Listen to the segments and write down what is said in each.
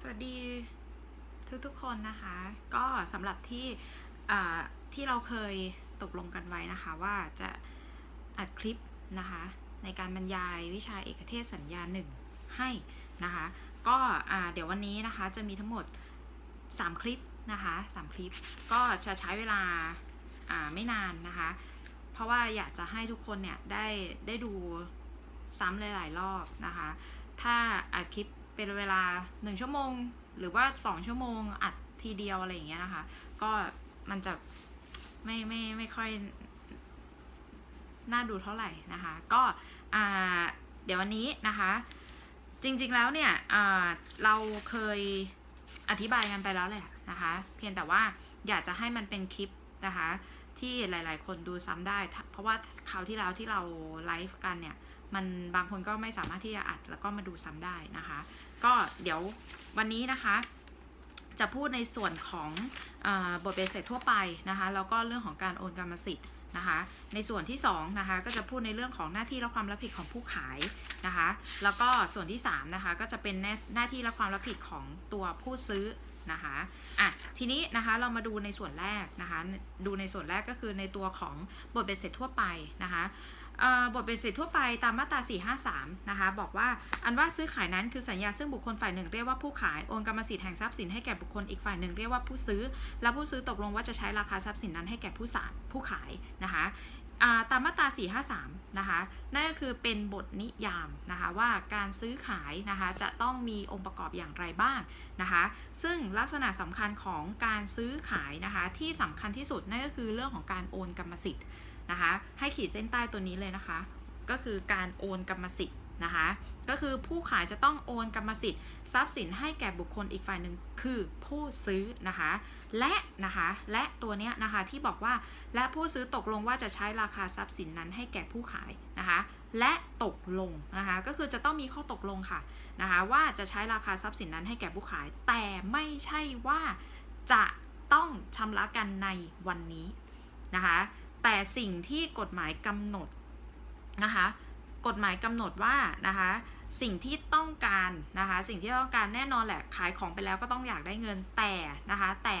สวัสดีทุกๆคนนะคะ ก็สำหรับที่ที่เราเคยตกลงกันไว้นะคะว่าจะอัดคลิปนะคะในการบรรยายวิชาเอกเทศสัญญาหนึ่งให้นะคะ ก็เดี๋ยววันนี้นะคะจะมีทั้งหมด 3 คลิปนะคะ3คลิปก็จะใช้เวลาไม่นานนะคะ เพราะว่าอยากจะให้ทุกคนเนี่ยได้ได้ดูซ้ำหลายๆรอบนะคะ ถ้าอัดคลิป เป็นเวลา 1 ชั่วโมง หรือว่า 2 ชั่วโมงอัดทีเดียวอะไรอย่างเงี้ยนะคะ ก็มันจะไม่ไม่ไม่ค่อยน่าดูเท่าไหร่นะคะ ก็อ่าเดี๋ยววันนี้นะคะ จริงๆแล้วเนี่ยอ่าเราเคยอธิบายกันไปแล้วแหละนะคะ เพียงแต่ว่าอยากจะให้มันเป็นคลิปนะคะ ที่หลายๆ คนดูซ้ำได้ เพราะว่าคราวที่แล้วที่เราไลฟ์กันเนี่ย มันบางคนก็ไม่สามารถที่จะอัดแล้วก็มาดูซ้ำได้นะคะ ก็เดี๋ยววันนี้นะคะ จะพูดในส่วนของอบทเบสเสร็จทั่วไปนะคะแล้วก็เรื่องของการโอนกรรมสิทธิ์นะคะในส่วนที่2นะคะก็จะพูดในเรื่องของหน้าที่และความรับผิดของผู้ขายนะคะแล้วก็ส่วนที่3นะคะก็จะเป็นหน้านาที่และความรับผิดของตัวผู้ซื้อนะคะอะทีนี้นะคะเรามาดูในส่วนแรกนะคะดูในส่วนแรกก็คือในตัวของบทเบสเสร็จทั่วไปนะคะ บทเป็นสิทธิทั่วไปตามมาตรา 453 นะคะ บอกว่าอันว่าซื้อขายนั้นคือสัญญาซึ่งบุคคลฝ่ายหนึ่งเรียกว่าผู้ขายโอนกรรมสิทธิ์แห่งทรัพย์สินให้แก่บุคคลอีกฝ่ายหนึ่งเรียกว่าผู้ซื้อ และผู้ซื้อตกลงว่าจะใช้ราคาทรัพย์สินนั้นให้แก่ผู้สาผู้ขายนะคะตามมาตรา 453 นะคะ นั่นก็คือเป็นบทนิยามนะคะว่าการซื้อขายนะคะจะต้องมีองค์ประกอบอย่างไรบ้างนะคะ ซึ่งลักษณะสำคัญของการซื้อขายนะคะที่สำคัญที่สุดนั่นก็คือเรื่องของการโอนกรรมสิทธิ์ นะคะ ให้ขีดเส้นใต้ตัวนี้เลยนะคะ ก็คือการโอนกรรมสิทธิ์นะคะ ก็คือผู้ขายจะต้องโอนกรรมสิทธิ์ทรัพย์สินให้แก่บุคคลอีกฝ่ายหนึ่งคือผู้ซื้อนะคะ และนะคะและตัวเนี้ยนะคะที่บอกว่าและผู้ซื้อตกลงว่าจะใช้ราคาทรัพย์สินนั้นให้แก่ผู้ขายนะคะ และตกลงนะคะก็คือจะต้องมีข้อตกลงค่ะนะคะว่าจะใช้ราคาทรัพย์สินนั้นให้แก่ผู้ขาย แต่ไม่ใช่ว่าจะต้องชำระกันในวันนี้นะคะ แต่สิ่งที่กฎหมายกำหนดนะคะกฎหมายกำหนดว่านะคะสิ่งที่ต้องการนะคะสิ่งที่ต้องการแน่นอนแหละขายของไปแล้วก็ต้องอยากได้เงินแต่นะคะแต่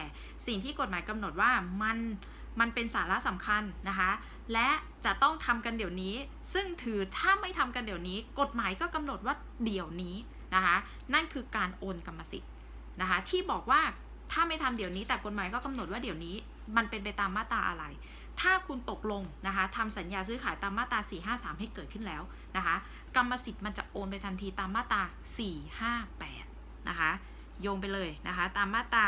สิ่งที่กฎหมายกำหนดว่ามันมันเป็นสาระสำคัญนะคะและจะต้องทำกันเดี๋ยวนี้ ซึ่งถือถ้าไม่ทำกันเดี๋ยวนี้ กฎหมายก็กำหนดว่าเดี๋ยวนี้นะคะนั่นคือการโอนกรรมสิทธิ์นะคะที่บอกว่าถ้าไม่ทำเดี๋ยวนี้แต่กฎหมายก็กำหนดว่าเดี๋ยวนี้ มันเป็นไปตามมาตราอะไร ถ้าคุณตกลงนะคะทำสัญญาซื้อขายตามมาตรา 453 ให้เกิดขึ้นแล้วนะคะ กรรมสิทธิ์มันจะโอนไปทันทีตามมาตรา 458 นะคะ โยงไปเลยนะคะ ตามมาตรา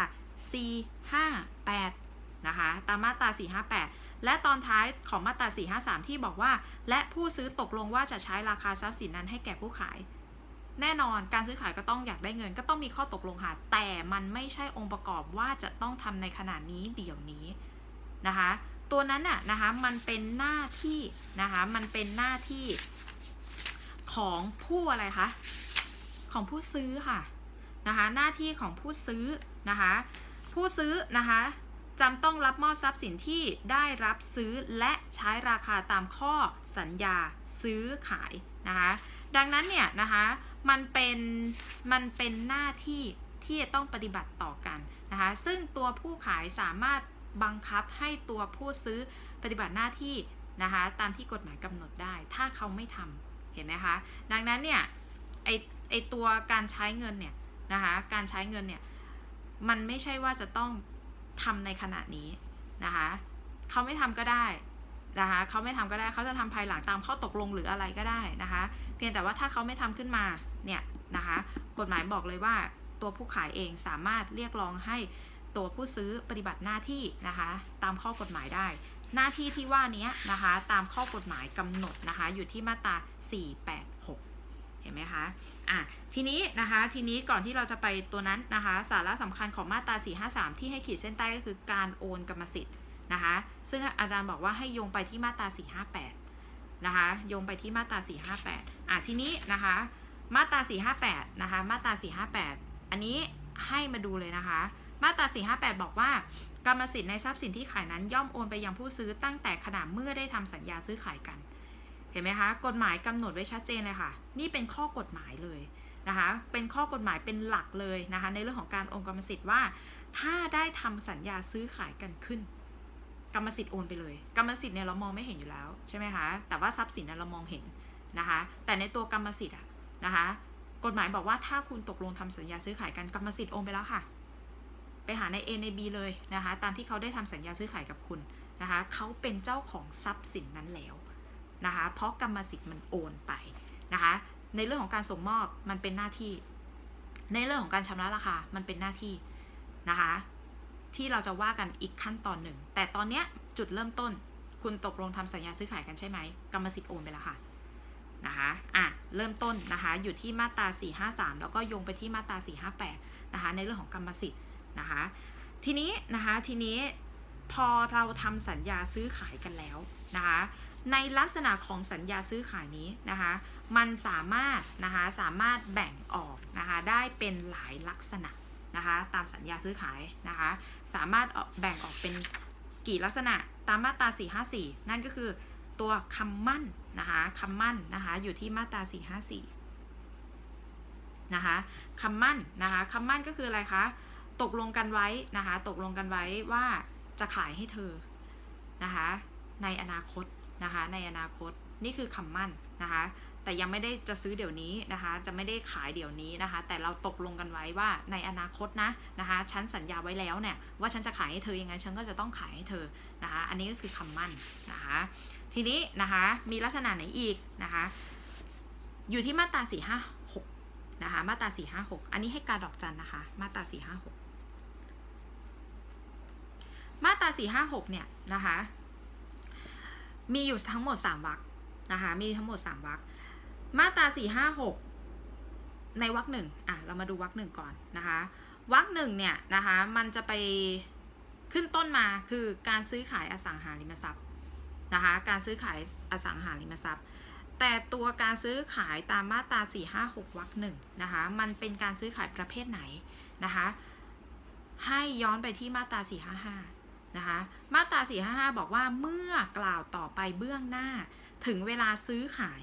458นะคะตามมาตรา 458 และตอนท้ายของมาตรา 453 ที่บอกว่า และผู้ซื้อตกลงว่าจะใช้ราคาทรัพย์สินนั้นให้แก่ผู้ขาย แน่นอนการซื้อขายก็ต้องอยากได้เงิน ก็ต้องมีข้อตกลงค่ะ แต่มันไม่ใช่องค์ประกอบว่าจะต้องทำในขณะนี้เดี๋ยวนี้นะคะ ตัวนั้นน่ะนะคะมันเป็นหน้าที่นะคะมันเป็นหน้าที่ของผู้อะไรคะของผู้ซื้อค่ะนะคะหน้าที่ของผู้ซื้อนะคะผู้ซื้อนะคะจำต้องรับมอบทรัพย์สินที่ได้รับซื้อและใช้ราคาตามข้อสัญญาซื้อขายนะคะดังนั้นเนี่ยนะคะมันเป็นมันเป็นหน้าที่ที่จะต้องปฏิบัติต่อกันนะคะซึ่งตัวผู้ขายสามารถ บังคับให้ตัวผู้ซื้อปฏิบัติหน้าที่นะคะตามที่กฎหมายกำหนดได้ ถ้าเขาไม่ทำเห็นไหมคะ ดังนั้นเนี่ยไอไอตัวการใช้เงินเนี่ยนะคะการใช้เงินเนี่ยมันไม่ใช่ว่าจะต้องทำในขณะนี้นะคะเขาไม่ทำก็ได้นะคะเขาไม่ทำก็ได้เขาจะทำภายหลังตามข้อตกลงหรืออะไรก็ได้นะคะเพียงแต่ว่าถ้าเขาไม่ทำขึ้นมาเนี่ยนะคะกฎหมายบอกเลยว่าตัวผู้ขายเองสามารถเรียกร้องให้ ตัวผู้ซื้อปฏิบัติหน้าที่นะคะ ตามข้อกฎหมายได้ หน้าที่ที่ว่านี้นะคะ ตามข้อกฎหมายกำหนดนะคะ อยู่ที่มาตรา 486 เห็นไหมคะอะทีนี้นะคะทีนี้ก่อนที่เราจะไปตัวนั้นนะคะ สาระสำคัญของมาตรา 453 ที่ให้ขีดเส้นใต้ก็คือการโอนกรรมสิทธิ์นะคะ ซึ่งอาจารย์บอกว่าให้โยงไปที่มาตรา 458 นะคะ โยงไปที่มาตรา 458 อะทีนี้นะคะ มาตรา 458 นะคะ มาตรา 458 อันนี้ให้มาดูเลยนะคะ มาตรา 458 บอกว่ากรรมสิทธิ์ในทรัพย์สินที่ขายนั้นย่อมโอนไปยังผู้ซื้อตั้งแต่ขณะเมื่อได้ทำสัญญาซื้อขายกัน เห็นไหมคะ กฎหมายกำหนดไว้ชัดเจนเลยค่ะ นี่เป็นข้อกฎหมายเลยนะคะ เป็นข้อกฎหมายเป็นหลักเลยนะคะ ในเรื่องของการโอนกรรมสิทธิ์ว่า ถ้าได้ทำสัญญาซื้อขายกันขึ้น กรรมสิทธิ์โอนไปเลย กรรมสิทธิ์เนี่ยเรามองไม่เห็นอยู่แล้วใช่ไหมคะ แต่ว่าทรัพย์สินเนี่ยเรามองเห็นนะคะ แต่ในตัวกรรมสิทธิ์อะนะคะ กฎหมายบอกว่าถ้าคุณตกลงทำสัญญาซื้อขายกันกรรมสิทธิ์โอนไปแล้วค่ะ ไปหาใน A ใน B เลยนะคะตามที่เขาได้ทำสัญญาซื้อขายกับคุณนะคะเขาเป็นเจ้าของทรัพย์สินนั้นแล้วนะคะเพราะกรรมสิทธิ์มันโอนไปนะคะในเรื่องของการส่งมอบมันเป็นหน้าที่ ในเรื่องของการชำระราคามันเป็นหน้าที่นะคะที่เราจะว่ากันอีกขั้นตอนหนึ่ง แต่ตอนเนี้ยจุดเริ่มต้นคุณตกลงทำสัญญาซื้อขายกันใช่ไหมกรรมสิทธิ์โอนไปแล้วค่ะนะคะอะเริ่มต้นนะคะอยู่ที่มาตรา 453 แล้วก็โยงไปที่มาตรา 458นะคะในเรื่องของกรรมสิทธิ์ นะคะ ทีนี้นะคะทีนี้พอเราทำสัญญาซื้อขายกันแล้วนะคะในลักษณะของสัญญาซื้อขายนี้นะคะมันสามารถนะคะสามารถแบ่งออกนะคะได้เป็นหลายลักษณะนะคะตามสัญญาซื้อขายนะคะสามารถออแบ่งออกเป็นกี่ลักษณะตามมาตรา 454 นั่นก็คือตัวคำมั่นนะคะคำมั่นนะคะอยู่ที่มาตรา 454นะคะคำมั่นนะคะคำมั่นก็คืออะไรคะ ตกลงกันไว้นะคะ ตกลงกันไว้ว่าจะขายให้เธอนะคะ ในอนาคตนะคะ ในอนาคตนี่คือคำมั่นนะคะ แต่ยังไม่ได้จะซื้อเดี๋ยวนี้นะคะ จะไม่ได้ขายเดี๋ยวนี้นะคะ แต่เราตกลงกันไว้ว่าในอนาคตนะนะคะ ฉันสัญญาไว้แล้วเนี่ยว่าฉันจะขายให้เธอยังไง ฉันก็จะต้องขายให้เธอนะคะ อันนี้ก็คือคำมั่นนะคะ ทีนี้นะคะมีลักษณะไหนอีกนะคะ อยู่ที่มาตราสี่ห้าหกนะคะ มาตราสี่ห้าหกอันนี้ให้การดอกจันนะคะ มาตราสี่ห้าหก มาตราสี่ห้าหกเนี่ยนะคะ มีอยู่ทั้งหมดสามวรรคนะคะ มีทั้งหมดสามวรรค มาตราสี่ห้าหกในวรรคหนึ่งอะ เรามาดูวรรคหนึ่งก่อนนะคะ วรรคหนึ่งเนี่ยนะคะ มันจะไปขึ้นต้นมาคือการซื้อขายอสังหาริมทรัพย์นะคะ การซื้อขายอสังหาริมทรัพย์ แต่ตัวการซื้อขายตามมาตรา 4 5 6 วรรคหนึ่งนะคะ มันเป็นการซื้อขายประเภทไหนนะคะ ให้ย้อนไปที่มาตรา 455 นะคะมาตรา 455 บอกว่าเมื่อกล่าวต่อไปเบื้องหน้า ถึงเวลาซื้อขาย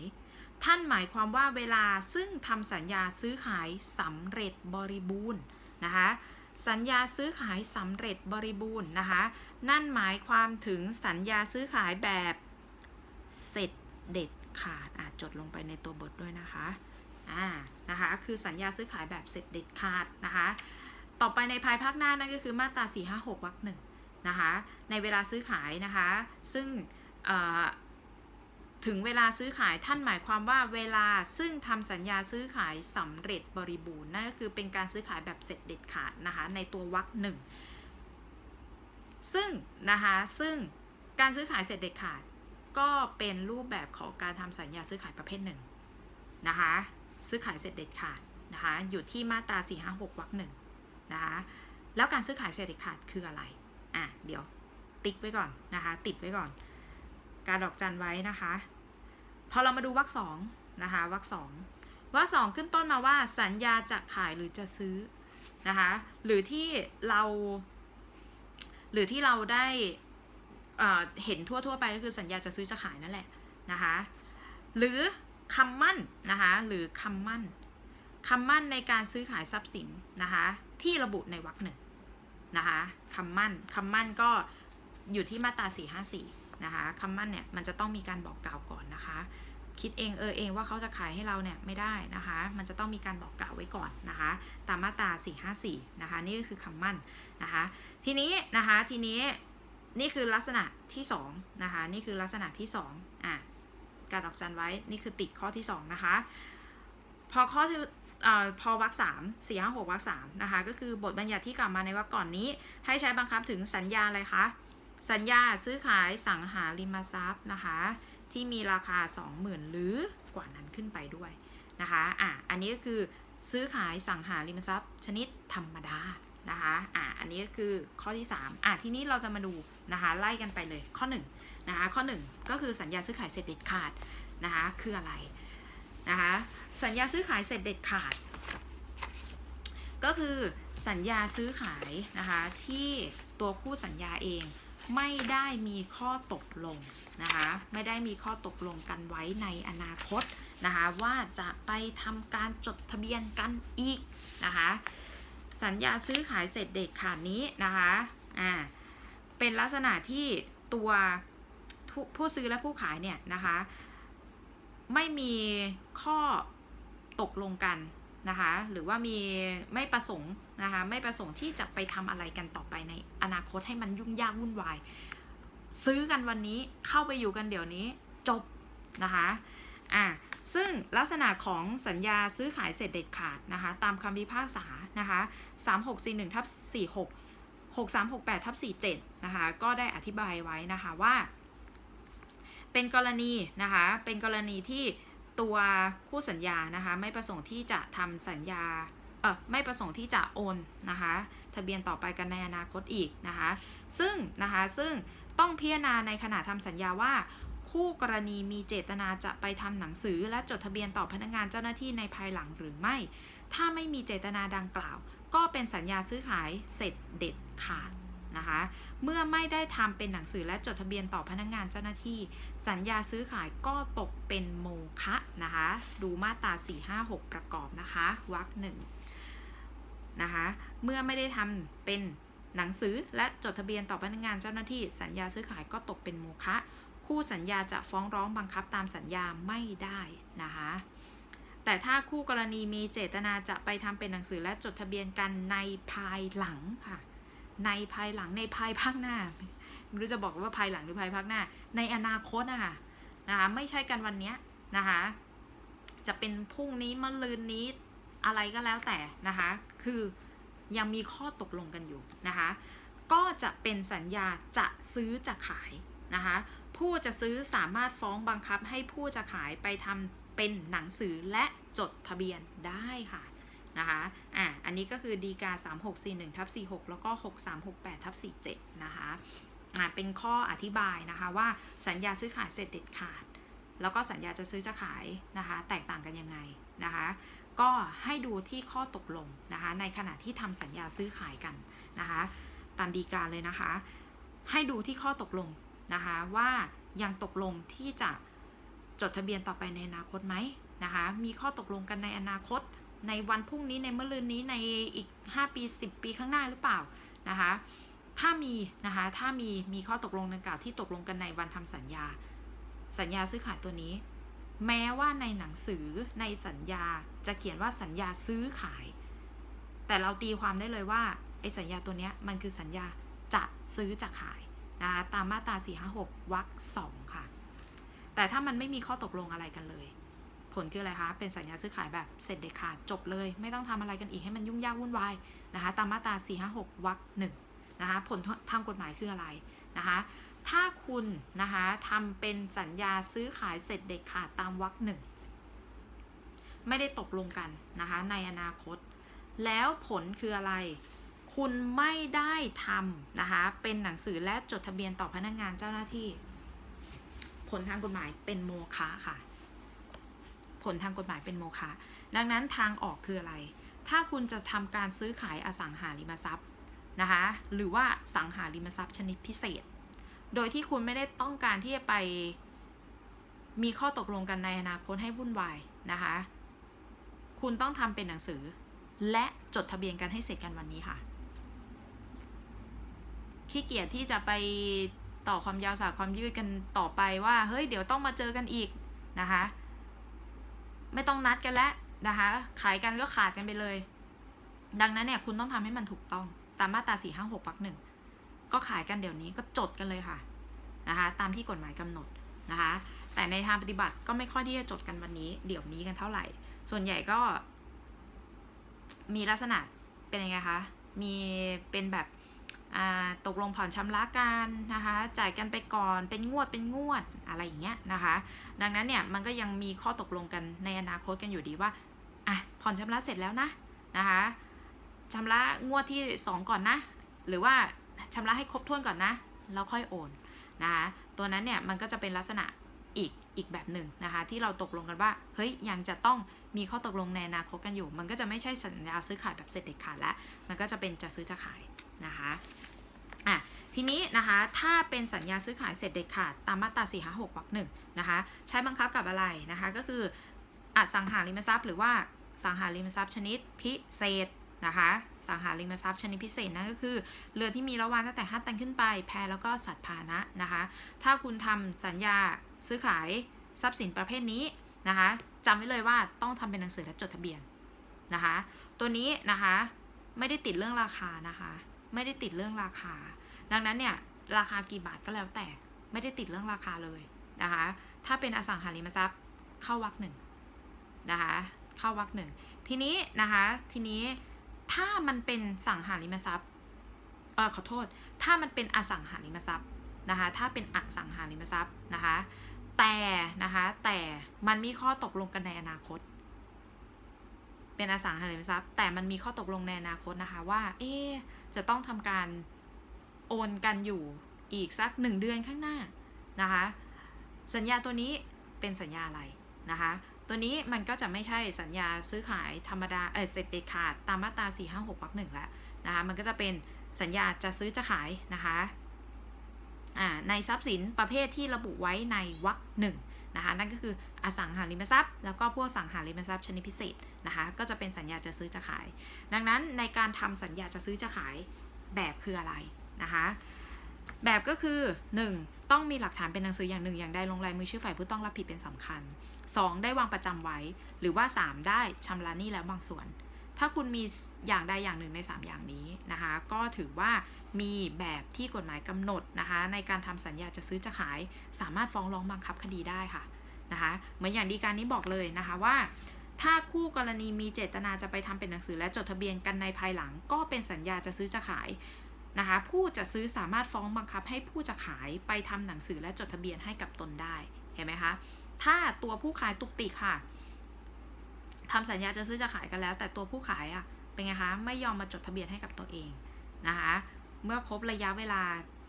ท่านหมายความว่าเวลาซึ่งทำสัญญาซื้อขายสำเร็จบริบูรณ์นะคะสัญญาซื้อขายสำเร็จบริบูรณ์นะคะนั่นหมายความถึงสัญญาซื้อขายแบบเสร็จเด็ดขาดอาจจดลงไปในตัวบทด้วยนะคะอ่านะคะคือสัญญาซื้อขายแบบเสร็จเด็ดขาดนะคะต่อไปในภายภาคหน้านั่นก็คือมาตรา 4 5 6วรรคหนึ่ง นะคะ ในเวลาซื้อขายนะคะ ซึ่งถึงเวลาซื้อขายท่านหมายความว่าเวลาซึ่งทำสัญญาซื้อขายสำเร็จบริบูรณ์นั่นก็คือเป็นการซื้อขายแบบเสร็จเด็ดขาดนะคะในตัววรรคหนึ่งซึ่งนะคะซึ่งการซื้อขายเสร็จเด็ดขาด ก็เป็นรูปแบบของการทำสัญญาซื้อขายประเภทหนึ่งนะคะซื้อขายเสร็จเด็ดขาดนะคะอยู่ที่มาตรา4 5 6วรรคหนึ่งนะคะแล้วการซื้อขายเสร็จเด็ดขาดคืออะไร เดี๋ยวติ๊กไว้ก่อนนะคะ ติดไว้ก่อน การดอกจันไว้นะคะ พอเรามาดูวรรคสองนะคะวรรคสองวรรคสองขึ้นต้นมาว่าสัญญาจะขายหรือจะซื้อนะคะ หรือที่เรา หรือที่เราได้เเห็นทั่วๆไปก็คือสัญญาจะซื้อจะขายนั่นแหละนะคะ หรือคำมั่นนะคะหรือคำมั่นคำมั่นในการซื้อขายทรัพย์สินนะคะที่ระบุในวรรคหนึ่ง นะคะคำมั่นคำมั่นก็อยู่ที่มาตรา 454 นะคะคำมั่นเนี่ยมันจะต้องมีการบอกกล่าวก่อนนะคะ คิดเองเออเองว่าเขาจะขายให้เราเนี่ยไม่ได้นะคะ มันจะต้องมีการบอกกล่าวไว้ก่อนนะคะ ตามมาตรา 454 นะคะ นี่ก็คือคำมั่นนะคะ ทีนี้นะคะทีนี้นี่คือลักษณะที่2นะคะ นี่คือลักษณะที่2อะการออกจันไว้ นี่คือติดข้อที่2นะคะ พอข้อที่ พอวรรคสามสี่ห้าหกวรรคสามนะคะ ก็คือบทบัญญัติที่กล่าวมาในวรรคก่อนนี้ ให้ใช้บังคับถึงสัญญาอะไรคะ สัญญาซื้อขายสังหาริมทรัพย์นะคะ ที่มีราคา 20,000 หรือกว่านั้นขึ้นไปด้วยนะคะอะอันนี้ก็คือซื้อขายสังหาริมทรัพย์ ชนิดธรรมดานะคะอะอันนี้ก็คือข้อที่3อะทีนี้เราจะมาดูนะคะไล่กันไปเลยข้อ1นะคะข้อ 1 ก็คือสัญญาซื้อขายเสร็จเด็ดขาดนะคะคืออะไร นะคะสัญญาซื้อขายเสร็จเด็ดขาด ก็คือสัญญาซื้อขายนะคะที่ตัวคู่สัญญาเองไม่ได้มีข้อตกลงนะคะไม่ได้มีข้อตกลงกันไว้ในอนาคตนะคะว่าจะไปทำการจดทะเบียนกันอีกนะคะสัญญาซื้อขายเสร็จเด็ดขาดนี้นะคะอ่าเป็นลักษณะที่ตัวผู้ผู้ซื้อและผู้ขายเนี่ยนะคะ ไม่มีข้อตกลงกันนะคะ หรือว่ามีไม่ประสงค์นะคะ ไม่ประสงค์ที่จะไปทำอะไรกันต่อไปในอนาคตให้มันยุ่งยากวุ่นวาย ซื้อกันวันนี้เข้าไปอยู่กันเดี๋ยวนี้จบนะคะอะซึ่งลักษณะของสัญญาซื้อขายเสร็จเด็ดขาดนะคะ ตามคำพิพากษานะคะ3641ทับ46 6368ทับ47นะคะ ก็ได้อธิบายไว้นะคะว่า เป็นกรณีนะคะ เป็นกรณีที่ตัวคู่สัญญานะคะ ไม่ประสงค์ที่จะทำสัญญาเออไม่ประสงค์ที่จะโอนนะคะ ทะเบียนต่อไปกันในอนาคตอีกนะคะ ซึ่งนะคะซึ่งต้องพิจารณาในขณะทำสัญญาว่าคู่กรณีมีเจตนาจะไปทำหนังสือและจดทะเบียนต่อพนักงานเจ้าหน้าที่ในภายหลังหรือไม่ ถ้าไม่มีเจตนาดังกล่าว ก็เป็นสัญญาซื้อขายเสร็จเด็ดขาด นะคะ เมื่อไม่ได้ทำเป็นหนังสือและจดทะเบียนต่อพนักงานเจ้าหน้าที่ สัญญาซื้อขายก็ตกเป็นโมฆะนะคะ ดูมาตรา 456 ประกอบนะคะวรรคหนึ่งนะคะ เมื่อไม่ได้ทำเป็นหนังสือและจดทะเบียนต่อพนักงานเจ้าหน้าที่ สัญญาซื้อขายก็ตกเป็นโมฆะคู่สัญญาจะฟ้องร้องบังคับตามสัญญาไม่ได้นะคะแต่ถ้าคู่กรณีมีเจตนาจะไปทำเป็นหนังสือและจดทะเบียนกันในภายหลังค่ะ ในภายหลังในภายภาคหน้าไม่รู้จะบอกว่าภายหลังหรือภายภาคหน้า ในอนาคตนะคะนะคะไม่ใช่กันวันนี้นะคะจะเป็นพรุ่งนี้มะรืนนี้อะไรก็แล้วแต่นะคะคือยังมีข้อตกลงกันอยู่นะคะก็จะเป็นสัญญาจะซื้อจะขายนะคะผู้จะซื้อสามารถฟ้องบังคับให้ผู้จะขายไปทำเป็นหนังสือและจดทะเบียนได้ค่ะ นะคะอะอันนี้ก็คือดีกา 3641ทับ46 แล้วก็ 6368ทับ47 นะคะอะเป็นข้ออธิบายนะคะว่าสัญญาซื้อขายเสร็จเด็ดขาด แล้วก็สัญญาจะซื้อจะขายนะคะ แตกต่างกันยังไงนะคะก็ให้ดูที่ข้อตกลงนะคะในขณะที่ทำสัญญาซื้อขายกันนะคะตามดีกาเลยนะคะ ให้ดูที่ข้อตกลงนะคะว่ายังตกลงที่จะจดทะเบียนต่อไปในอนาคตไหมนะคะมีข้อตกลงกันในอนาคต ในวันพรุ่งนี้ในเมื่อลืนนี้ในอีก 5 ปี 10 ปีข้างหน้าหรือเปล่านะคะ ถ้ามีนะคะ ถ้ามีมีข้อตกลงดังกล่าวที่ตกลงกันในวันทำสัญญา สัญญาซื้อขายตัวนี้ แม้ว่าในหนังสือในสัญญาจะเขียนว่าสัญญาซื้อขาย แต่เราตีความได้เลยว่าไอ้สัญญาตัวเนี้ยมันคือสัญญาจะซื้อจะขายนะคะตามมาตรา456วรรคสองค่ะ แต่ถ้ามันไม่มีข้อตกลงอะไรกันเลย ผลคืออะไรคะ เป็นสัญญาซื้อขายแบบเสร็จเด็ดขาดจบเลย ไม่ต้องทำอะไรกันอีกให้มันยุ่งยากวุ่นวายนะคะ ตามมาตรา 456วรรคหนึ่งนะคะ ผลทางกฎหมายคืออะไรนะคะ ถ้าคุณนะคะทำเป็นสัญญาซื้อขายเสร็จเด็ดขาดตามวรรคหนึ่งไม่ได้ตกลงกันนะคะในอนาคต แล้วผลคืออะไร คุณไม่ได้ทำนะคะ เป็นหนังสือและจดทะเบียนต่อพนักงานเจ้าหน้าที่ ผลทางกฎหมายเป็นโมฆะค่ะ ผลทางกฎหมายเป็นโมฆะดังนั้นทางออกคืออะไร ถ้าคุณจะทำการซื้อขายอสังหาริมทรัพย์นะคะหรือว่าสังหาริมทรัพย์ชนิดพิเศษ โดยที่คุณไม่ได้ต้องการที่จะไปมีข้อตกลงกันในอนาคตให้วุ่นวายนะคะ คุณต้องทำเป็นหนังสือ และจดทะเบียนกันให้เสร็จกันวันนี้ค่ะ ขี้เกียจที่จะไปต่อความยาวสาวความยืดกันต่อไปว่า เฮ้ย เดี๋ยวต้องมาเจอกันอีกนะคะ ไม่ต้องนัดกันแล้วนะคะ ขายกันก็ขาดกันไปเลย ดังนั้นเนี่ยคุณต้องทำให้มันถูกต้องตามมาตราสี่ห้าหกวรรคหนึ่งก็ขายกันเดี๋ยวนี้ก็จดกันเลยค่ะนะคะตามที่กฎหมายกำหนดนะคะ แต่ในทางปฏิบัติก็ไม่ค่อยที่จะจดกันวันนี้ เดี๋ยวนี้กันเท่าไหร่ ส่วนใหญ่ก็ มีลักษณะเป็นยังไงคะ มีเป็นแบบ ตกลงผ่อนชำระกันนะคะ จ่ายกันไปก่อนเป็นงวดเป็นงวดอะไรอย่างเงี้ยนะคะ ดังนั้นเนี่ยมันก็ยังมีข้อตกลงกันในอนาคตกันอยู่ดีว่าอะผ่อนชำระเสร็จแล้วนะนะคะชำระงวดที่ 2 ก่อนนะ หรือว่าชำระให้ครบถ้วนก่อนนะแล้วค่อยโอนนะคะตัวนั้นเนี่ยมันก็จะเป็นลักษณะอีก อีกแบบหนึ่งนะคะ ที่เราตกลงกันว่า เฮ้ยยังจะต้องมีข้อตกลงในอนาคตกันอยู่ มันก็จะไม่ใช่สัญญาซื้อขายแบบเสร็จเด็ดขาดแล้ว มันก็จะเป็นจะซื้อจะขายนะคะอะทีนี้นะคะถ้าเป็นสัญญาซื้อขายเสร็จเด็ดขาดตามมาตรา456วรรคหนึ่งนะคะใช้บังคับกับอะไรนะคะก็คืออสังหาริมทรัพย์หรือว่าสังหาริมทรัพย์ชนิดพิเศษนะคะสังหาริมทรัพย์ชนิดพิเศษนั่นก็คือเรือที่มีระวางตั้งแต่5ตันขึ้นไปแพแล้วก็สัตว์พาหนะนะคะถ้าคุณทำสัญญา ซื้อขายทรัพย์สินประเภทนี้นะคะจำไว้เลยว่าต้องทำเป็นหนังสือและจดทะเบียนนะคะ ตัวนี้นะคะไม่ได้ติดเรื่องราคานะคะ ไม่ได้ติดเรื่องราคา ดังนั้นเนี่ยราคากี่บาทก็แล้วแต่ไม่ได้ติดเรื่องราคาเลยนะคะ ถ้าเป็นอสังหาริมทรัพย์เข้าวรรคหนึ่งนะคะเข้าวรรคหนึ่งทีนี้นะคะทีนี้ถ้ามันเป็นสังหาริมทรัพย์เออขอโทษ ถ้ามันเป็นอสังหาริมทรัพย์นะคะ ถ้าเป็นอสังหาริมทรัพย์นะคะ แต่นะคะแต่มันมีข้อตกลงกันในอนาคต เป็นอสังหาริมทรัพย์ แต่มันมีข้อตกลงในอนาคตนะคะว่า เอ๊จะต้องทำการโอนกันอยู่อีกสักหนึ่งเดือนข้างหน้านะคะ สัญญาตัวนี้เป็นสัญญาอะไรนะคะ ตัวนี้มันก็จะไม่ใช่สัญญาซื้อขายธรรมดาเออเสร็จเด็ดขาดตามมาตรา4 5 6วรรคหนึ่งแล้วนะคะ มันก็จะเป็นสัญญาจะซื้อจะขายนะคะ ในทรัพย์สินประเภทที่ระบุไว้ในวรรคหนึ่งนะคะนั่นก็คืออสังหาริมทรัพย์ แล้วก็พวกสังหาริมทรัพย์ชนิดพิเศษนะคะก็จะเป็นสัญญาจะซื้อจะขาย ดังนั้นในการทำสัญญาจะซื้อจะขายแบบคืออะไรนะคะแบบก็คือ 1. ต้องมีหลักฐานเป็นหนังสืออย่างหนึ่งอย่างใดลงลายมือชื่อฝ่ายผู้ต้องรับผิดเป็นสำคัญ 2. ได้วางประจำไว้ หรือว่า 3 ได้ชำระหนี้แล้วบางส่วน ถ้าคุณมีอย่างใดอย่างหนึ่งใน 3 อย่างนี้นะคะ ก็ถือว่ามีแบบที่กฎหมายกำหนดนะคะ ในการทำสัญญาจะซื้อจะขายสามารถฟ้องร้องบังคับคดีได้ค่ะนะคะเหมือนอย่างดีการนี้บอกเลยนะคะว่า ถ้าคู่กรณีมีเจตนาจะไปทำเป็นหนังสือและจดทะเบียนกันในภายหลัง ก็เป็นสัญญาจะซื้อจะขายนะคะผู้จะซื้อสามารถฟ้องบังคับให้ผู้จะขายไปทำหนังสือและจดทะเบียนให้กับตนได้เห็นไหมคะถ้าตัวผู้ขายตุกติกค่ะ ทำสัญญาจะซื้อจะขายกันแล้ว แต่ตัวผู้ขายอะเป็นไงคะไม่ยอมมาจดทะเบียนให้กับตัวเองนะคะเมื่อครบระยะเวลา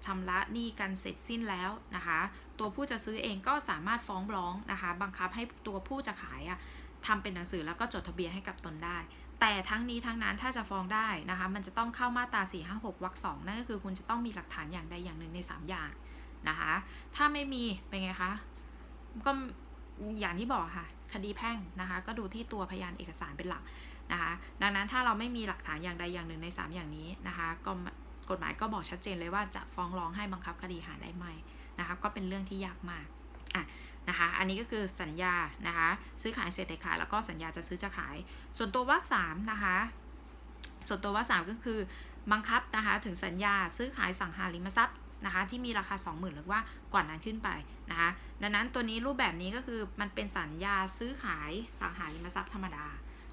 ชำระหนี้กันเสร็จสิ้นแล้วนะคะ ตัวผู้จะซื้อเองก็สามารถฟ้องร้องนะคะ บังคับให้ตัวผู้จะขายอะทำเป็นหนังสือแล้วก็จดทะเบียนให้กับตนได้ แต่ทั้งนี้ทั้งนั้นถ้าจะฟ้องได้นะคะ มันจะต้องเข้ามาตรา 4 5 6วรรคสองนั่นก็คือคุณจะต้องมีหลักฐานอย่างใดอย่างหนึ่งใน 3 อย่างนะคะ ถ้าไม่มีเป็นไงคะ ก็ อย่างที่บอกค่ะ คดีแพ่งนะคะ ก็ดูที่ตัวพยานเอกสารเป็นหลักนะคะ ดังนั้นถ้าเราไม่มีหลักฐานอย่างใดอย่างหนึ่งใน 3 อย่างนี้นะคะก็กฎหมายก็บอกชัดเจนเลยว่าจะฟ้องร้องให้บังคับคดีหาได้ไหมนะคะ ก็เป็นเรื่องที่ยากมากอะนะคะ อันนี้ก็คือสัญญานะคะ ซื้อขายเสร็จเด็ดขาดแล้วก็สัญญาจะซื้อจะขาย ส่วนตัววรรคสามนะคะ ส่วนตัววรรคสามก็คือบังคับนะคะถึงสัญญาซื้อขายสังหาริมทรัพย์ นะคะที่มีราคา 20,000 หรือว่ากว่านั้นขึ้นไปนะคะดังนั้นตัวนี้รูปแบบนี้ก็คือมันเป็นสัญญาซื้อขายสังหาริมทรัพย์ธรรมดา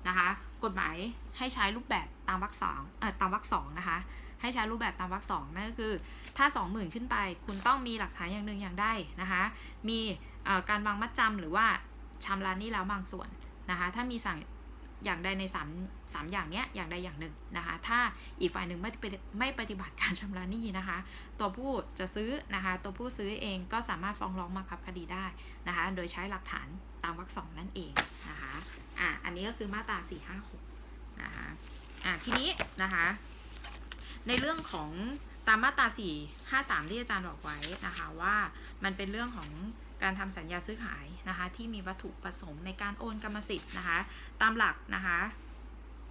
นะคะกฎหมายให้ใช้รูปแบบตามวรรคสองเอ่อตามวรรคสองนะคะให้ใช้รูปแบบตามวรรคสองนั่นก็คือถ้า 20,000 ขึ้นไป คุณต้องมีหลักฐานอย่างหนึ่งอย่างใดนะคะมีการวางมัดจำหรือว่าชำระหนี้แล้วบางส่วนนะคะถ้ามีสั่ง อย่างใดใน3 3อย่างเนี้ยอย่างใดอย่างหนึ่งนะคะ ถ้าอีกฝ่ายหนึ่งไม่ไม่ปฏิบัติการชำระหนี้นะคะ ตัวผู้จะซื้อนะคะ ตัวผู้ซื้อเองก็สามารถฟ้องร้องบังคับคดีได้นะคะ โดยใช้หลักฐานตามวรรคสองนั่นเองนะคะอะอันนี้ก็คือมาตรา 4 5 6นะคะอะทีนี้นะคะ ในเรื่องของตามมาตรา 4 5 3 ที่อาจารย์บอกไว้นะคะว่ามันเป็นเรื่องของ การทำสัญญาซื้อขายนะคะที่มีวัตถุประสงค์ในการโอนกรรมสิทธิ์นะคะ ตามหลักนะคะ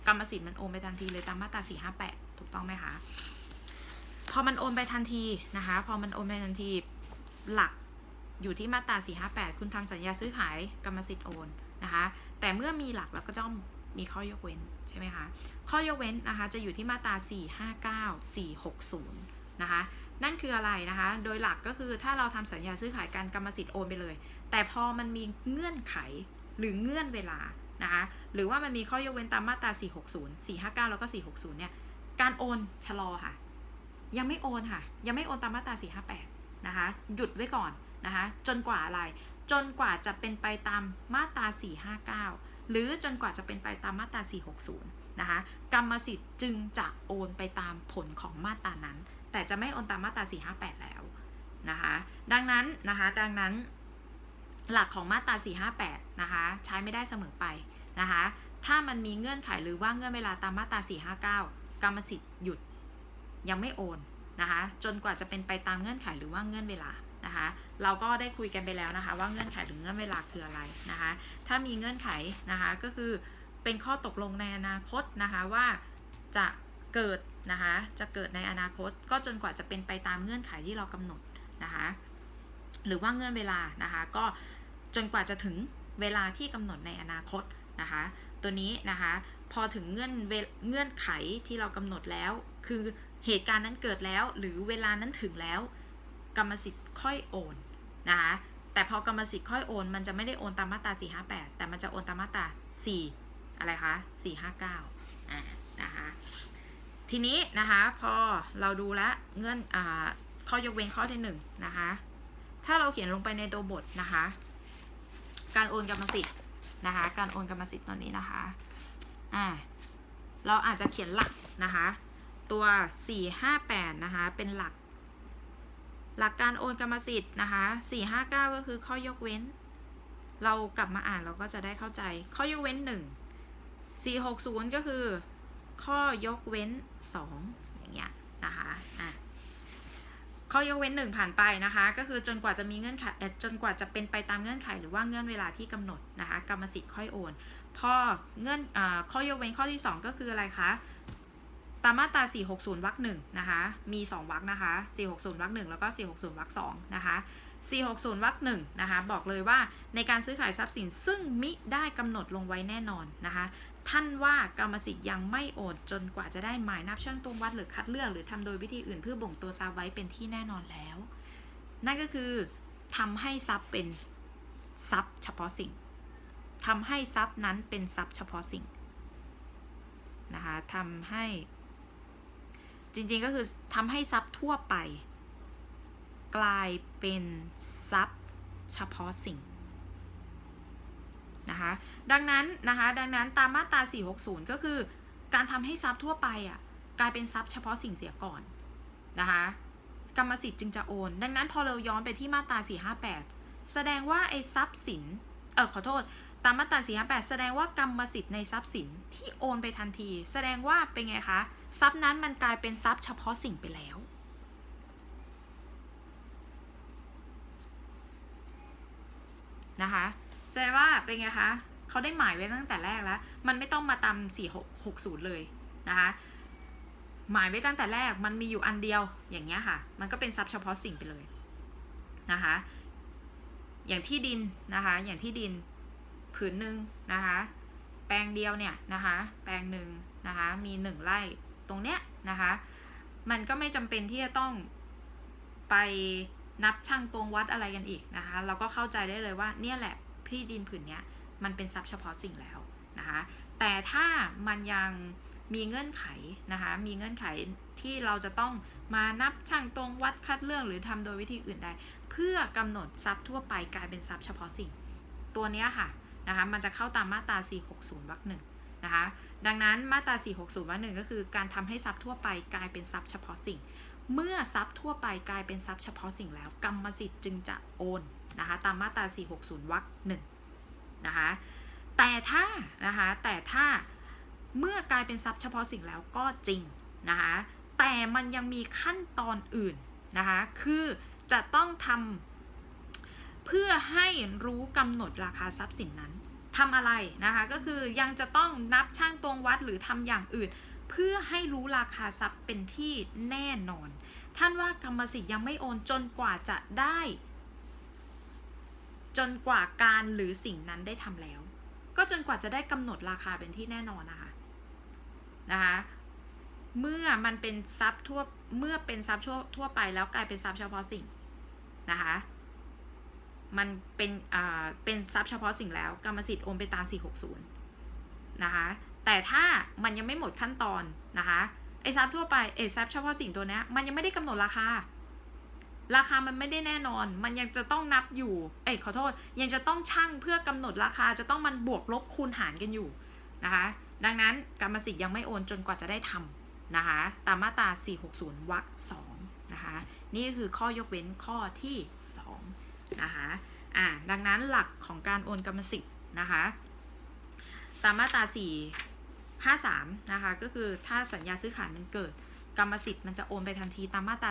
กรรมสิทธิ์มันโอนไปทันทีเลยตามมาตรา4 5 8 ถูกต้องไหมคะพอมันโอนไปทันทีนะคะ พอมันโอนไปทันทีหลักอยู่ที่มาตรา4 5 8 คุณทำสัญญาซื้อขายกรรมสิทธิ์โอนนะคะ แต่เมื่อมีหลักเราก็ต้องมีข้อยกเว้นใช่ไหมคะ ข้อยกเว้นนะคะจะอยู่ที่มาตรา459 460 นะคะ นั่นคืออะไรนะคะ โดยหลักก็คือถ้าเราทำสัญญาซื้อขายการกรรมสิทธิ์โอนไปเลย แต่พอมันมีเงื่อนไขหรือเงื่อนเวลานะคะหรือว่ามันมีข้อยกเว้นตามมาตรา 460 459 แล้วก็ 460 เนี่ย การโอนชะลอค่ะ ยังไม่โอนค่ะ ยังไม่โอนตามมาตรา 458 นะคะ หยุดไว้ก่อนนะคะ จนกว่าอะไร จนกว่าจะเป็นไปตามมาตรา 459 หรือจนกว่าจะเป็นไปตามมาตรา 460 นะคะ กรรมสิทธิ์จึงจะโอนไปตามผลของมาตรานั้น แต่จะไม่โอนตามมาตรา458 แล้วนะคะดังนั้นนะคะดังนั้นหลักของมาตรา458นะคะใช้ไม่ได้เสมอไปนะคะถ้ามันมีเงื่อนไขหรือว่าเงื่อนเวลาตามมาตรา459 กรรมสิทธิ์หยุดยังไม่โอนนะคะจนกว่าจะเป็นไปตามเงื่อนไขหรือว่าเงื่อนเวลานะคะเราก็ได้คุยกันไปแล้วนะคะว่าเงื่อนไขหรือเงื่อนเวลาคืออะไรนะคะถ้ามีเงื่อนไขนะคะก็คือเป็นข้อตกลงในอนาคตนะคะว่าจะเกิด นะคะจะเกิดในอนาคตก็จนกว่าจะเป็นไปตามเงื่อนไขที่เรากำหนดนะคะหรือว่าเงื่อนเวลานะคะก็จนกว่าจะถึงเวลาที่กำหนดในอนาคตนะคะตัวนี้นะคะพอถึงเงื่อนเงื่อนไขที่เรากำหนดแล้ว คือเหตุการณ์นั้นเกิดแล้ว หรือเวลานั้นถึงแล้ว กรรมสิทธิ์ค่อยโอนนะคะแต่พอกรรมสิทธิ์ค่อยโอน มันจะไม่ได้โอนตามมาตรา458 แต่มันจะโอนตามมาตรา4อะไรคะ459อ่านะคะ ทีนี้นะคะพอเราดูแลเงื่อนอข้อยกเว้นข้อที่หนึ่งนะคะ ถ้าเราเขียนลงไปในตัวบทนะคะ การโอนกรรมสิทธิ์นะคะ การโอนกรรมสิทธิ์ตัวนี้นะคะอ่าเราอาจจะเขียนหลักนะคะ ตัว 458 นะคะ เป็นหลัก หลักการโอนกรรมสิทธิ์นะคะ 459 ก็คือข้อยกเว้น เรากลับมาอ่านเราก็จะได้เข้าใจ ข้อยกเว้น 1 460 ก็คือ ข้อยกเว้น 2 อย่างเงี้ยนะคะอะข้อยกเว้นหนึ่งผ่านไปนะคะ ก็คือจนกว่าจะมีเงื่อนไขเออจนกว่าจะเป็นไปตามเงื่อนไข หรือว่าเงื่อนเวลาที่กำหนดนะคะกรรมสิทธิ์ค่อยโอนพอเงื่อนอาข้อยกเว้นข้อที่ 2 ก็คืออะไรคะตามมาตรา 460 วรรคหนึ่งนะคะ มี 2 วรรคนะคะ 460 วรรคหนึ่งแล้วก็ 460 วรรคสองนะคะ 460 วรรคหนึ่งนะคะ บอกเลยว่าในการซื้อขายทรัพย์สินซึ่งมิได้กำหนดลงไว้แน่นอนนะคะ ท่านว่ากรรมสิทธิ์ยังไม่โอนจนกว่าจะได้หมายนับช่างตวงวัดหรือคัดเลือก หรือทำโดยวิธีอื่นเพื่อบ่งตัวทรัพย์ไว้เป็นที่แน่นอนแล้ว นั่นก็คือทำให้ทรัพย์เป็นทรัพย์เฉพาะสิ่งทำให้ทรัพย์นั้นเป็นทรัพย์เฉพาะสิ่งนะคะทำให้จริงๆก็คือทำให้ทรัพย์ทั่วไป กลายเป็นทรัพย์เฉพาะสิ่ง นะคะ ดังนั้นนะคะ ดังนั้นตามมาตรา 460 ก็คือ การทำให้ทรัพย์ทั่วไปอะกลายเป็นทรัพย์เฉพาะสิ่งเสียก่อนนะคะ กรรมสิทธิ์จึงจะโอน ดังนั้นพอเราย้อนไปที่มาตรา 458 แสดงว่าไอ้ทรัพย์สิน เออขอโทษ ตามมาตรา 458 แสดงว่ากรรมสิทธิ์ในทรัพย์สินที่โอนไปทันที แสดงว่าเป็นไงคะ ทรัพย์นั้นมันกลายเป็นทรัพย์เฉพาะสิ่งไปแล้วนะคะ แสดงว่าเป็นไงคะเขาได้หมายไว้ตั้งแต่แรกแล้ว มันไม่ต้องมาตาม4660เลยนะคะหมายไว้ตั้งแต่แรกมันมีอยู่อันเดียวอย่างเงี้ยค่ะ มันก็เป็นทรัพย์เฉพาะสิ่งไปเลยนะคะ อย่างที่ดินนะคะ อย่างที่ดินผืนหนึ่งนะคะ แปลงเดียวเนี่ยนะคะ แปลงหนึ่งนะคะ มีหนึ่งไร่ตรงเนี้ยนะคะ มันก็ไม่จำเป็นที่จะต้องไปนับช่างตวงวัดอะไรกันอีกนะคะ เราก็เข้าใจได้เลยว่าเนี่ยแหละ ที่ดินผืนนี้มันเป็นทรัพย์เฉพาะสิ่งแล้วนะคะแต่ถ้ามันยังมีเงื่อนไขนะคะมีเงื่อนไขที่เราจะต้องมานับช่างตรงวัดคัดเลือกหรือทำโดยวิธีอื่นใดเพื่อกำหนดทรัพย์ทั่วไปกลายเป็นทรัพย์เฉพาะสิ่ง ตัวนี้ค่ะนะคะมันจะเข้าตามมาตรา 460วรรคหนึ่ง นะคะ ดังนั้นมาตรา 460วรรคหนึ่งก็คือการทำให้ทรัพย์ทั่วไปกลายเป็นทรัพย์เฉพาะสิ่ง เมื่อทรัพย์ทั่วไปกลายเป็นทรัพย์เฉพาะสิ่งแล้ว กรรมสิทธิ์จึงจะโอนนะคะตามมาตรา 460วรรคหนึ่งนะคะแต่ถ้านะคะแต่ถ้าเมื่อกลายเป็นทรัพย์เฉพาะสิ่งแล้วก็จริงนะคะแต่มันยังมีขั้นตอนอื่นนะคะคือจะต้องทำเพื่อให้รู้กำหนดราคาทรัพย์สินนั้น ทำอะไรนะคะก็คือยังจะต้องนับช่างตวงวัดหรือทำอย่างอื่น เพื่อให้รู้ราคาทรัพย์เป็นที่แน่นอน ท่านว่ากรรมสิทธิ์ยังไม่โอนจนกว่าจะได้ จนกว่าการหรือสิ่งนั้นได้ทำแล้ว ก็จนกว่าจะได้กำหนดราคาเป็นที่แน่นอนนะคะนะคะเมื่อมันเป็นทรัพย์ทั่วเมื่อเป็นทรัพย์ทั่วทั่วไปแล้วกลายเป็นทรัพย์เฉพาะสิ่งนะคะ มันเป็นอ่าเป็นทรัพย์เฉพาะสิ่งแล้วกรรมสิทธิ์โอนไปตาม 460 นะคะ แต่ถ้ามันยังไม่หมดขั้นตอนนะคะไอ้ทรัพย์ทั่วไปไอ้ทรัพย์เฉพาะสิ่งตัวนี้มันยังไม่ได้กำหนดราคา ราคามันไม่ได้แน่นอน มันยังจะต้องนับอยู่ เอ้ยขอโทษ ยังจะต้องชั่งเพื่อกำหนดราคาจะต้องมันบวกลบคูณหารกันอยู่นะคะ ดังนั้นกรรมสิทธิ์ยังไม่โอนจนกว่าจะได้ทำนะคะ ตามมาตรา 460 วรรค 2 นะคะ นี่คือข้อยกเว้นข้อที่ 2 นะคะอ่าดังนั้นหลักของการโอนกรรมสิทธิ์นะคะตามมาตรา 4 53 นะคะ ก็คือถ้าสัญญาซื้อขายมันเกิด กรรมสิทธิ์มันจะโอนไปทันทีตามมาตรา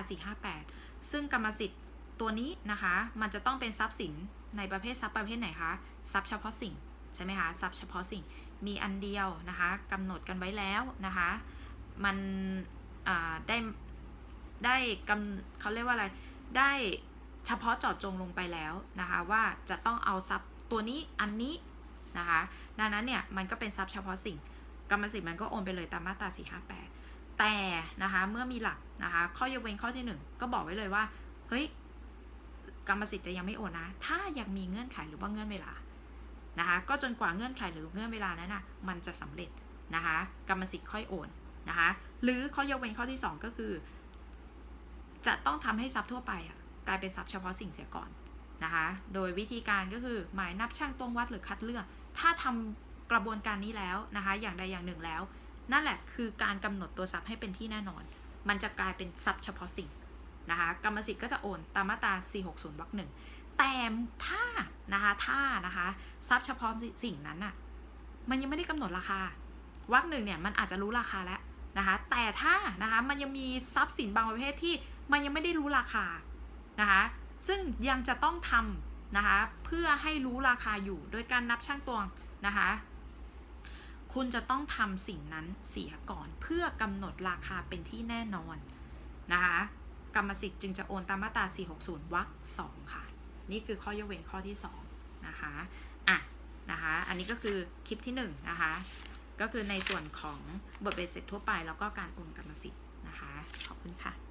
458 ซึ่งกรรมสิทธิ์ตัวนี้นะคะ มันจะต้องเป็นทรัพย์สินในประเภททรัพย์ประเภทไหนคะ ทรัพย์เฉพาะสิ่ง ใช่ไหมคะ ทรัพย์เฉพาะสิ่ง มีอันเดียวนะคะกำหนดกันไว้แล้วนะคะ มันได้ได้กำเขาเรียกว่าอะไร ได้ เฉพาะเจาะจงลงไปแล้วนะคะว่าจะต้องเอาทรัพย์ตัวนี้อันนี้นะคะดังนั้นเนี่ยมันก็เป็นทรัพย์เฉพาะสิ่งกรรมสิทธิ์มันก็โอนไปเลยตามมาตรา 458 แต่นะคะเมื่อมีหลักนะคะข้อยกเว้นข้อที่ 1 ก็บอกไว้เลยว่าเฮ้ยกรรมสิทธิ์จะยังไม่โอนนะ ถ้ายังมีเงื่อนไขหรือว่าเงื่อนเวลานะคะก็จนกว่าเงื่อนไขหรือเงื่อนเวลานั้นนะมันจะสำเร็จนะคะกรรมสิทธิ์ค่อยโอนนะคะหรือข้อยกเว้นข้อที่ 2 ก็คือ จะต้องทำให้ทรัพย์ทั่วไปอะ ลายเป็นทรัพย์เฉพาะสิ่งเสียก่อนนะคะ โดยวิธีการก็คือหมายนับช่างตวงวัดหรือคัดเลือก ถ้าทำกระบวนการนี้แล้วนะคะ อย่างใดอย่างหนึ่งแล้ว นั่นแหละคือการกำหนดตัวทรัพย์ให้เป็นที่แน่นอน มันจะกลายเป็นทรัพย์เฉพาะสิ่งนะคะ กรรมสิทธิ์ก็จะโอนตามมาตรา 460วรรคหนึ่งแต่ถ้านะคะถ้านะคะทรัพย์เฉพาะสิ่งนั้นน่ะมันยังไม่ได้กำหนดราคาวรรคหนึ่งเนี่ยมันอาจจะรู้ราคาแล้วนะคะ แต่ถ้านะคะมันยังมีทรัพย์สินบางประเภทที่มันยังไม่ได้รู้ราคา นะคะซึ่งยังจะต้องทำนะคะเพื่อให้รู้ราคาอยู่โดยการนับช่างตวงนะคะคุณจะต้องทำสิ่งนั้นเสียก่อนเพื่อกำหนดราคาเป็นที่แน่นอนนะคะกรรมสิทธิ์จึงจะโอนตามมาตรา 460 วรรค 2 ค่ะ นี่คือข้อยกเว้นข้อที่ 2 นะคะอะนะคะอันนี้ก็คือคลิปที่ 1 นะคะ ก็คือในส่วนของบทเบสเสร็จทั่วไปแล้วก็การโอนกรรมสิทธิ์นะคะ ขอบคุณค่ะ